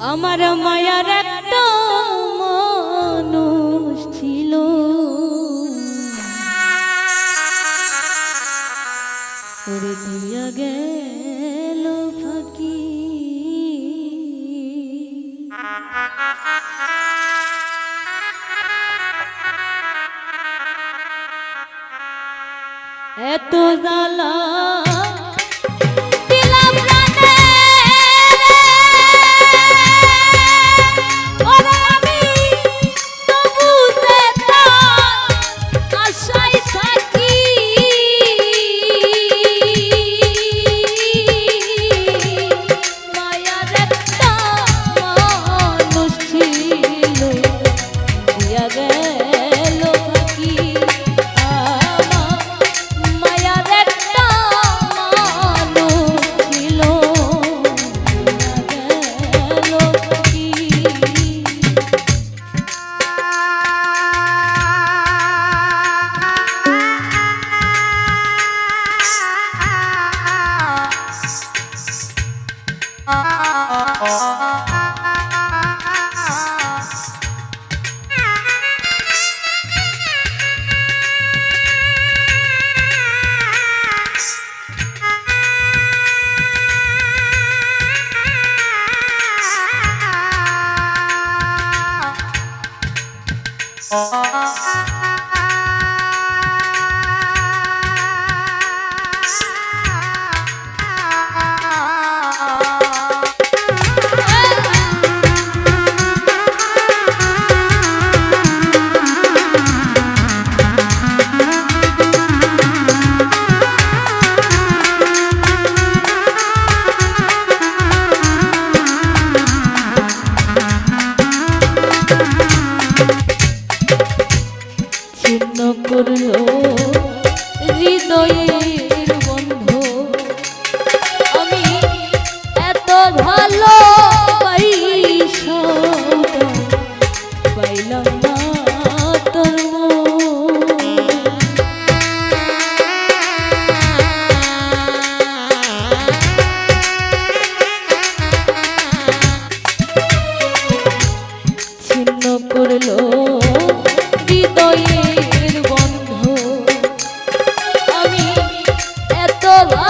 আমার মায়ার একটা মানুষ ছিল। করে দিয়া গেল ফাঁকি। এত জ্বালা Oh. love.